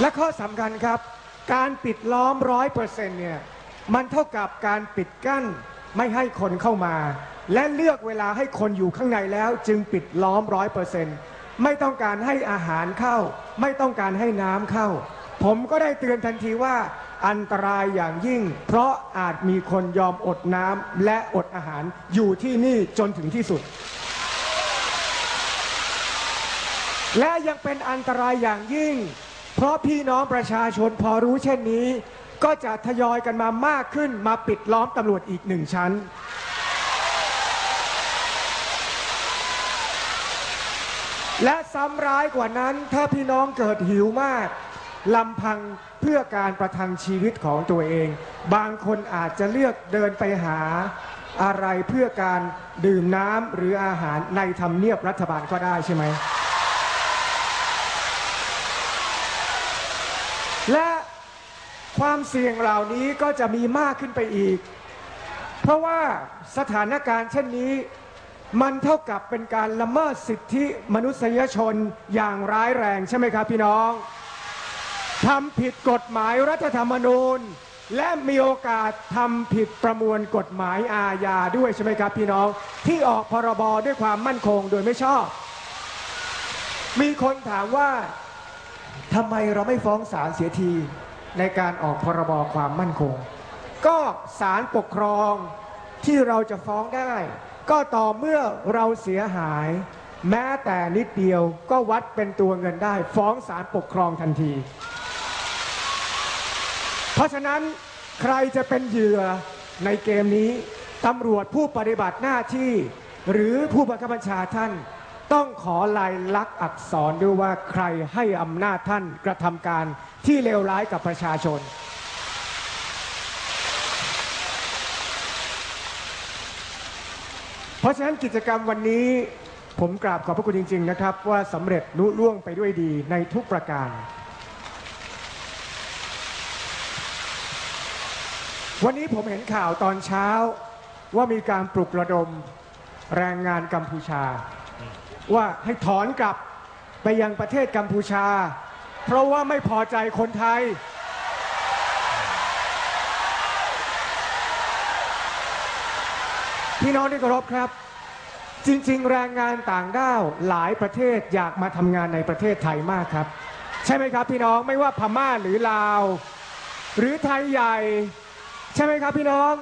และข้อสำคัญครับ การปิดล้อมร้อยเปอร์เซ็นต์เนี่ยมันเท่ากับการปิดกั้นไม่ให้คนเข้ามา และเลือกเวลาให้คนอยู่ข้างในแล้วจึงปิดล้อมร้อยเปอร์เซ็นต์ไม่ต้องการให้อาหารเข้า ไม่ต้องการให้น้ำเข้า ผมก็ได้เตือนทันทีว่าอันตรายอย่างยิ่ง เพราะอาจมีคนยอมอดน้ำและอดอาหารอยู่ที่นี่จนถึงที่สุด และยังเป็นอันตรายอย่างยิ่ง เพราะพี่น้องประชาชนพอรู้เช่นนี้ ก็จะทยอยกันมามากขึ้นมาปิดล้อมตำรวจอีกหนึ่งชั้น และซ้ำร้ายกว่านั้นถ้าพี่น้องเกิดหิวมากลำพังเพื่อการประทังชีวิตของตัวเอง บางคนอาจจะเลือกเดินไปหาอะไรเพื่อการดื่มน้ำหรืออาหารในทำเนียบรัฐบาลก็ได้ใช่ไหม และ ความเสี่ยงเหล่านี้ก็จะมีมากขึ้นไปอีก เพราะว่าสถานการณ์เช่นนี้ มันเท่ากับเป็นการละเมิดสิทธิมนุษยชนอย่างร้ายแรงใช่ไหมครับพี่น้องทำผิดกฎหมายรัฐธรรมนูญ และมีโอกาสทำผิดประมวลกฎหมายอาญาด้วยใช่ไหมครับพี่น้อง ที่ออกพรบด้วยความมั่นคงโดยไม่ชอบ มีคนถามว่าทำไมเราไม่ฟ้องศาลเสียที ในการออกพรบความมั่นคง ก็ศาลปกครองที่เราจะฟ้องได้ ก็ต่อเมื่อเราเสียหาย แม้แต่นิดเดียวก็วัดเป็นตัวเงินได้ ฟ้องศาลปกครองทันที เพราะฉะนั้นใครจะเป็นเหยื่อในเกมนี้ตำรวจผู้ปฏิบัติหน้าที่ หรือผู้บังคับบัญชาท่านต้องขอลายลักษณ์อักษรด้วยว่าใครให้อำนาจท่านกระทำการ ที่เลวร้ายกับประชาชน เพราะฉะนั้นกิจกรรมวันนี้ผมกราบขอบพระคุณจริง ๆ นะครับ ว่าสำเร็จลุล่วงไปด้วยดีในทุกประการ วันนี้ผมเห็นข่าวตอนเช้าว่ามีการปลุกระดมแรงงานกัมพูชา ว่าให้ถอนกลับไปยังประเทศกัมพูชา เพราะว่าไม่พอใจคนไทย พี่น้องที่เคารพครับ จริง ๆ แรงงานต่างด้าวหลายประเทศอยากมาทำงานในประเทศไทยมากครับ ใช่ไหมครับพี่น้องไม่ว่าพม่าหรือลาว หรือไทยใหญ่ ใช่ไหมครับพี่น้อง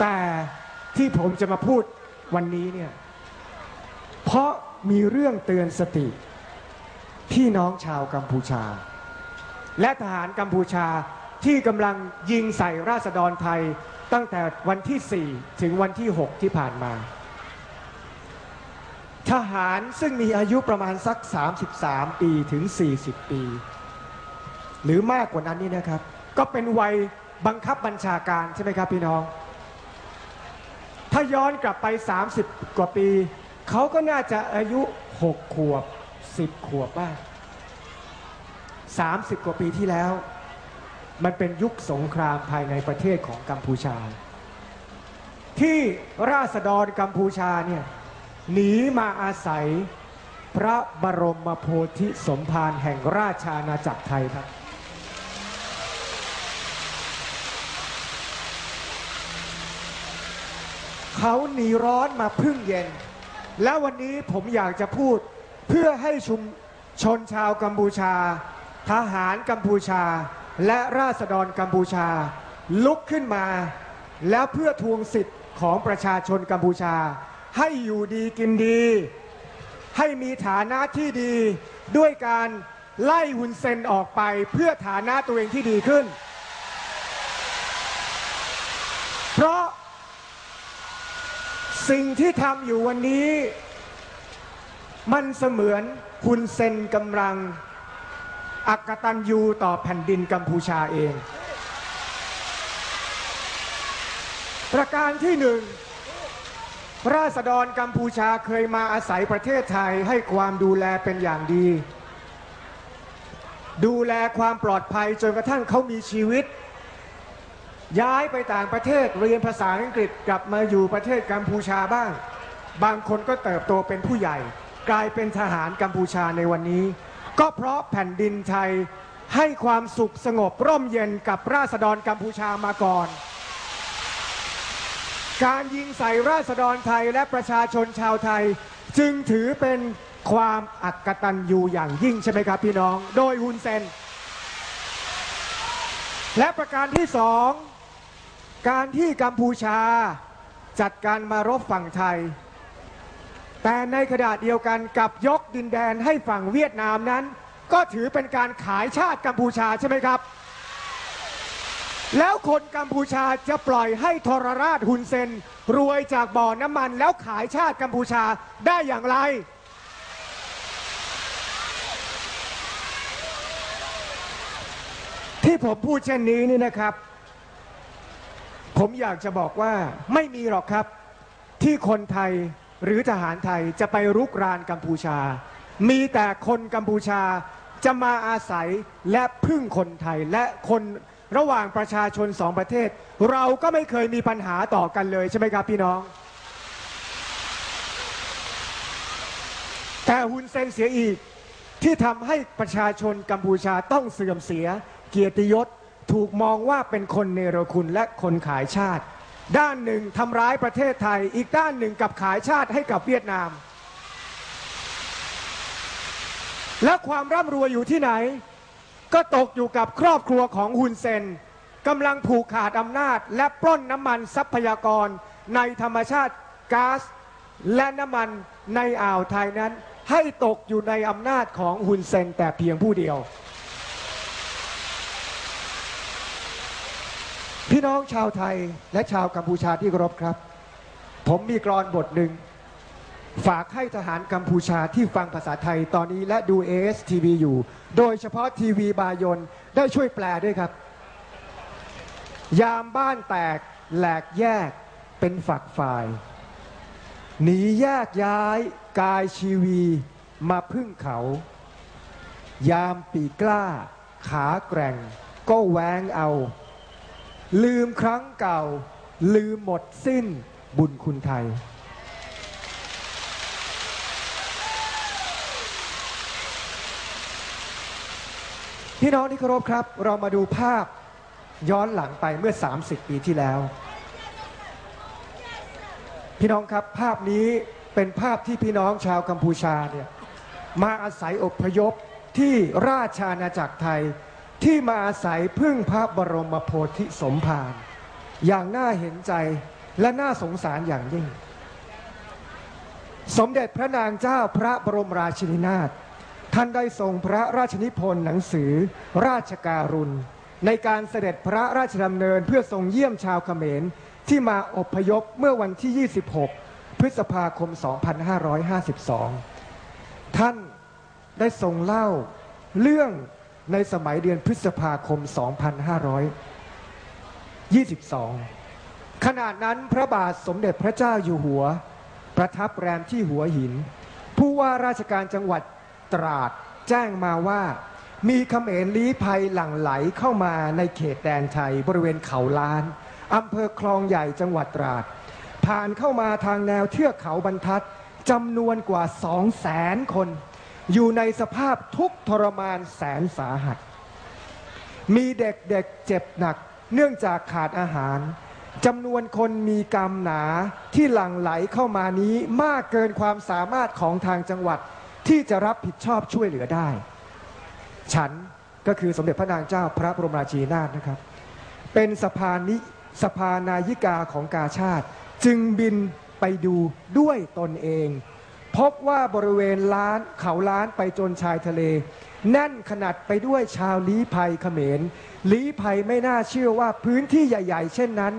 แต่ที่ผมจะมาพูดวันนี้เนี่ยเพราะมีเรื่องเตือนสติ พี่น้องชาวกัมพูชา และทหารกัมพูชาที่กำลังยิงใส่ราษฎรไทยตั้งแต่วันที่ 4 ถึงวันที่ 6 ที่ผ่านมา ทหารซึ่งมีอายุประมาณสัก 33 ปีถึง 40 ปี หรือมากกว่านั้นนี่นะครับ ก็เป็นวัยบังคับบัญชาการใช่ไหมครับพี่น้อง ถ้าย้อนกลับไป 30 กว่าปี เขาก็น่าจะอายุ 6 ขวบ 10 ขวบบ้าง30 กว่าปีที่แล้ว มันเป็นยุคสงครามภายในประเทศของกัมพูชา ที่ราษฎรกัมพูชาเนี่ยหนีมาอาศัยพระบรมโพธิสมภารแห่งราชอาณาจักรไทยครับ เขาหนีร้อนมาพึ่งเย็น และวันนี้ผมอยากจะพูด เพื่อให้ชุมชนชาวกัมพูชา ทหารกัมพูชา และราษฎรกัมพูชา ลุกขึ้นมา แล้วเพื่อทวงสิทธิ์ของประชาชนกัมพูชา ให้อยู่ดีกินดี ให้มีฐานะที่ดีด้วยการไล่หุนเซนออกไปเพื่อฐานะตัวเองที่ดีขึ้น เพราะสิ่งที่ทำอยู่วันนี้ มันเสมือนฮุนเซนกำลังอักตันยูต่อแผ่นดินกัมพูชาเอง ประการที่หนึ่งราษฎรกัมพูชาเคยมาอาศัยประเทศไทยให้ความดูแลเป็นอย่างดี ดูแลความปลอดภัยจนกระทั่งเขามีชีวิต ย้ายไปต่างประเทศเรียนภาษาอังกฤษกลับมาอยู่ประเทศกัมพูชาบ้าง บางคนก็เติบโตเป็นผู้ใหญ่ กลายเป็นทหารกัมพูชาในวันนี้ ก็เพราะแผ่นดินไทยให้ความสุขสงบร่มเย็นกับราษฎรกัมพูชามาก่อน การยิงใส่ราษฎรไทยและประชาชนชาวไทย จึงถือเป็นความอักตันยูอย่างยิ่งใช่ไหมครับพี่น้อง โดยฮุนเซน และประการที่สองการที่กัมพูชาจัดการมารบฝั่งไทย แต่ในขณะเดียวกันกับยกดินแดนให้ฝั่งเวียดนามนั้น ก็ถือเป็นการขายชาติกัมพูชาใช่ไหมครับ แล้วคนกัมพูชาจะปล่อยให้ทรราชฮุนเซน รวยจากบ่อน้ำมันแล้วขายชาติกัมพูชาได้อย่างไร ที่ผมพูดเช่นนี้นี่นะครับ ผมอยากจะบอกว่าไม่มีหรอกครับที่คนไทย หรือทหารไทยจะไปรุกรานกัมพูชา มีแต่คนกัมพูชาจะมาอาศัยและพึ่งคนไทยและคนระหว่างประชาชนสองประเทศ เราก็ไม่เคยมีปัญหาต่อกันเลยใช่ไหมครับพี่น้อง แต่ฮุนเซนเสียอีกที่ทำให้ประชาชนกัมพูชาต้องเสื่อมเสีย เกียรติยศถูกมองว่าเป็นคนเนรคุณและคนขายชาติ ด้านหนึ่งทำร้ายประเทศไทย อีกด้านหนึ่งกับขายชาติให้กับเวียดนาม และความร่ำรวยอยู่ที่ไหน ก็ตกอยู่กับครอบครัวของฮุนเซนกำลังผูกขาดอำนาจ และปล้นน้ำมันทรัพยากรในธรรมชาติก๊าซและน้ำมันในอ่าวไทยนั้น ให้ตกอยู่ในอำนาจของฮุนเซนแต่เพียงผู้เดียว พี่น้องชาวไทยและชาวกัมพูชาที่เคารพครับ ผมมีกรอนบทหนึ่ง ฝากให้ทหารกัมพูชาที่ฟังภาษาไทยตอนนี้และดู ASTV อยู่ โดยเฉพาะทีวีบายนได้ช่วยแปลด้วยครับ ยามบ้านแตกแหลกแยกเป็นฝักฝ่าย หนีแยกย้ายกายชีวีมาพึ่งเขา ยามปีกล้า ขาแกร่ง ก็แหวงเอา ลืมครั้งเก่า ลืมหมดสิ้นบุญคุณไทย พี่น้องที่เคารพครับ เรามาดูภาพย้อนหลังไปเมื่อ 30 ปีที่แล้ว พี่น้องครับภาพนี้เป็นภาพที่พี่น้องชาวกัมพูชาเนี่ยมาอาศัยอพยพที่ราชอาณาจักรไทย ที่มาอาศัยพึ่งพระบรมโพธิสมภารอย่างน่าเห็นใจและน่าสงสารอย่างยิ่ง สมเด็จพระนางเจ้าพระบรมราชินีนาถท่านได้ทรงพระราชนิพนธ์หนังสือราชการุณ ในการเสด็จพระราชดำเนินเพื่อทรงเยี่ยมชาวเขมรที่มาอพยพเมื่อวันที่ 26 พฤษภาคม 2552 ท่านได้ทรงเล่าเรื่อง ในสมัยเดือนพฤษภาคม 2522ขนาดนั้นพระบาทสมเด็จพระเจ้าอยู่หัว ประทับแรมที่หัวหิน ผู้ว่าราชการจังหวัดตราดแจ้งมาว่า มีเขมรลี้ภัยหลั่งไหลเข้ามาในเขตแดนไทยบริเวณเขาล้านอำเภอคลองใหญ่จังหวัดตราด ผ่านเข้ามาทางแนวเทือกเขาบรรทัดจำนวนกว่าสองแสนคน อยู่ในสภาพทุกทรมานแสนสาหัส มีเด็กๆเเจ็บหนัก เนื่องจากขาดอาหารจำนวนคนมีกรรมหนาที่หลั่งไหลเข้ามานี้มากเกินความสามารถของทางจังหวัดที่จะรับผิดชอบช่วยเหลือได้ ฉันก็คือสมเด็จพระนางเจ้าพระบรมราชินีนาถนะครับ เป็นสภานิสภานายิกาของกาชาติ จึงบินไปดูด้วยตนเอง พบว่าบริเวณล้านเขาล้านไปจนชายทะเล แน่นขนาดไปด้วยชาวลี้ภัยเขมร ลี้ภัยไม่น่าเชื่อว่าพื้นที่ใหญ่ ๆ เช่นนั้น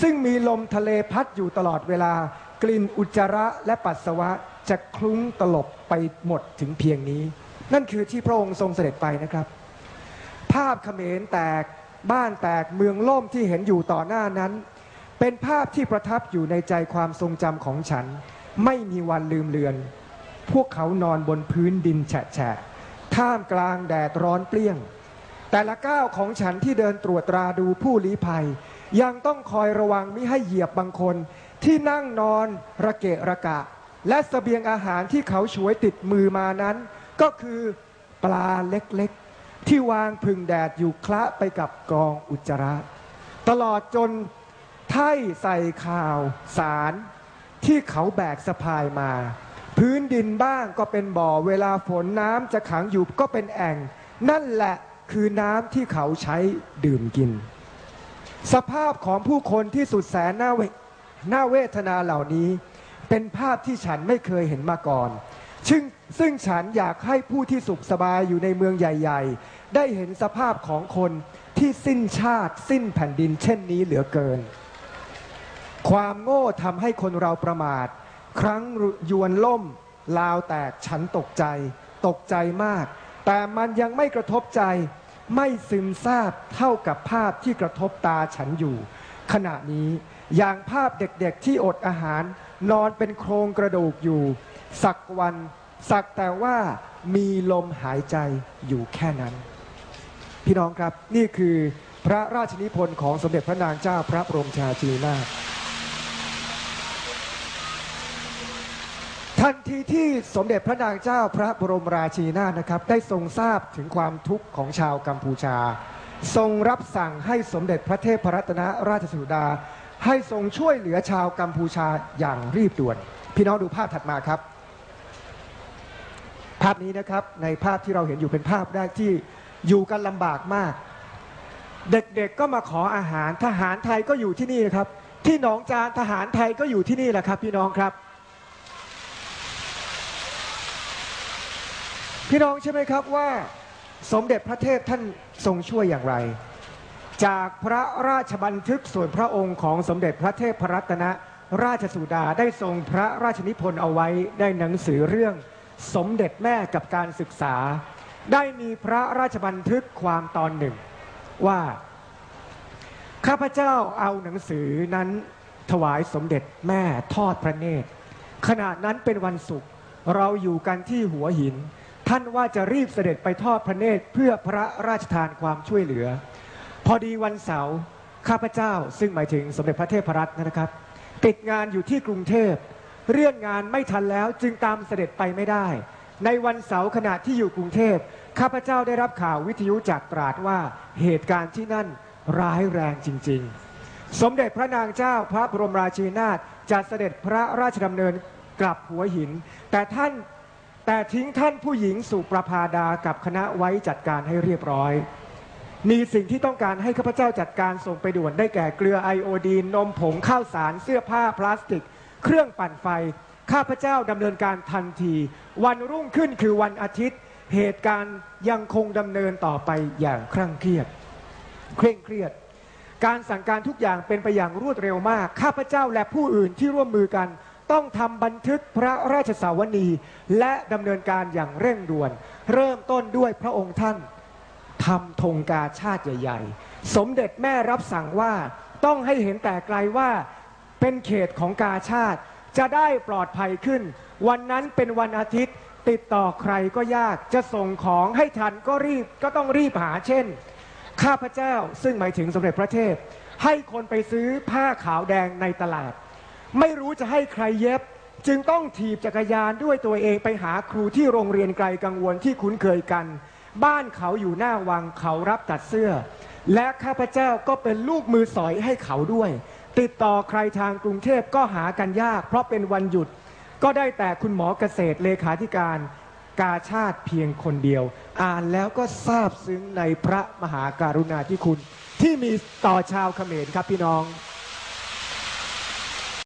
ซึ่งมีลมทะเลพัดอยู่ตลอดเวลา กลิ่นอุจจาระและปัสสาวะจะคลุ้งตลบไปหมดถึงเพียงนี้ นั่นคือที่พระองค์ทรงเสด็จไปนะครับ ภาพเขมรแตกบ้านแตกเมืองล่มที่เห็นอยู่ต่อหน้านั้น เป็นภาพที่ประทับอยู่ในใจความทรงจำของฉัน ไม่มีวันลืมเลือน พวกเขานอนบนพื้นดินแฉะท่ามกลางแดดร้อนเปรี้ยง แต่ละก้าวของฉันที่เดินตรวจตราดูผู้ลี้ภัย ยังต้องคอยระวังม่ให้เหยียบบางคน ที่นั่งนอนระเกะระกะ และสเสบียงอาหารที่เขาช่วยติดมือมานั้น ก็คือปลาเล็กๆ ที่วางพึ่งแดดอยู่คละไปกับกองอุจจาระ ตลอดจนไถ่ใส่ข่าว สาร ที่เขาแบกสะพายมา พื้นดินบ้างก็เป็นบ่อเวลาฝนน้ำจะขังอยู่ก็เป็นแอ่ง นั่นแหละคือน้ำที่เขาใช้ดื่มกิน สภาพของผู้คนที่สุดแสนน่าเวน่าเวทนาเหล่านี้ เป็นภาพที่ฉันไม่เคยเห็นมาก่อนซึ่งซึ่งฉันอยากให้ผู้ที่สุขสบายอยู่ในเมืองใหญ่ ๆ ได้เห็นสภาพของคนที่สิ้นชาติสิ้นแผ่นดินเช่นนี้เหลือเกิน ความโง่ทำให้คนเราประมาท ครั้งยวนล่ม ลาวแตกฉันตกใจ ตกใจมาก แต่มันยังไม่กระทบใจ ไม่ซึมซาบเท่ากับภาพที่กระทบตาฉันอยู่ ขณะนี้อย่างภาพเด็กๆที่อดอาหาร นอนเป็นโครงกระดูกอยู่ สักวันสักแต่ว่ามีลมหายใจอยู่แค่นั้น พี่น้องครับนี่คือพระราชนิพนธ์ของสมเด็จพระนางเจ้าพระบรมชาชีนา ทันทีที่สมเด็จพระนางเจ้าพระบรมราชินีนาถนะครับ ได้ทรงทราบถึงความทุกข์ของชาวกัมพูชา ทรงรับสั่งให้สมเด็จพระเทพรัตนราชสุดา ให้ทรงช่วยเหลือชาวกัมพูชาอย่างรีบด่วน พี่น้องดูภาพถัดมาครับ ภาพนี้นะครับในภาพที่เราเห็นอยู่เป็นภาพแรกที่อยู่กันลำบากมาก เด็กๆก็มาขออาหารทหารไทยก็อยู่ที่นี่นะครับ ที่หนองจานทหารไทยก็อยู่ที่นี่แหละครับ พี่น้องครับ พี่น้องใช่ไหมครับว่า สมเด็จพระเทพท่านทรงช่วยอย่างไร จากพระราชบันทึกส่วนพระองค์ของสมเด็จพระเทพพรัตนราชสุดาได้ทรงพระราชนิพนธ์เอาไว้ในหนังสือเรื่องสมเด็จแม่กับการศึกษา ได้มีพระราชบันทึกความตอนหนึ่ง ว่า ข้าพเจ้าเอาหนังสือนั้นถวายสมเด็จแม่ทอดพระเนตรขณะนั้นเป็นวันศุกร์เราอยู่กันที่หัวหิน ท่านว่าจะรีบเสด็จไปทอดพระเนตรเพื่อพระราชทานความช่วยเหลือ พอดีวันเสาร์ข้าพเจ้า ซึ่งหมายถึงสมเด็จพระเทพรัตน์นะครับ ติดงานอยู่ที่กรุงเทพเรื่องงานไม่ทันแล้วจึงตามเสด็จไปไม่ได้ ในวันเสาร์ขณะที่อยู่กรุงเทพข้าพเจ้าได้รับข่าววิทยุจากตราดว่าเหตุการณ์ที่นั่นร้ายแรงจริง ๆ สมเด็จพระนางเจ้าพระบรมราชินีนาถจะเสด็จพระราชดำเนินกลับหัวหิน แต่ท่าน แต่ทิ้งท่านผู้หญิงสุประพาดากับคณะไว้จัดการให้เรียบร้อย มีสิ่งที่ต้องการให้ข้าพเจ้าจัดการส่งไปด่วนได้แก่เกลือไอโอดีนนมผงข้าวสารเสื้อผ้าพลาสติก เครื่องปั่นไฟ ข้าพเจ้าดำเนินการทันที วันรุ่งขึ้นคือวันอาทิตย์ เหตุการณ์ยังคงดำเนินต่อไปอย่างเคร่งเครียด เคร่งเครียด การสั่งการทุกอย่างเป็นไปอย่างรวดเร็วมาก ข้าพเจ้าและผู้อื่นที่ร่วมมือกัน ต้องทำบันทึกพระราชสาวนีและดำเนินการอย่างเร่งด่วน เริ่มต้นด้วยพระองค์ท่านทำธงกาชาติใหญ่ ๆ สมเด็จแม่รับสั่งว่าต้องให้เห็นแต่ไกลว่าเป็นเขตของกาชาติ จะได้ปลอดภัยขึ้น วันนั้นเป็นวันอาทิตย์ติดต่อใครก็ยากจะส่งของให้ทันก็รีบก็ต้องรีบหาเช่น ข้าพเจ้าซึ่งหมายถึงสมเด็จพระเทพ ให้คนไปซื้อผ้าขาวแดงในตลาด ไม่รู้จะให้ใครเย็บ จึงต้องถีบจักรยานด้วยตัวเองไปหาครูที่โรงเรียนไกลกังวลที่คุ้นเคยกัน บ้านเขาอยู่หน้าวังเขารับตัดเสื้อ และข้าพเจ้าก็เป็นลูกมือสอยให้เขาด้วย ติดต่อใครทางกรุงเทพก็หากันยาก เพราะเป็นวันหยุด ก็ได้แต่คุณหมอเกษตรเลขาธิการกาชาติเพียงคนเดียว อ่านแล้วก็ซาบซึ้งในพระมหาการุณาธิคุณ ที่มีต่อชาวเขมรครับพี่น้อง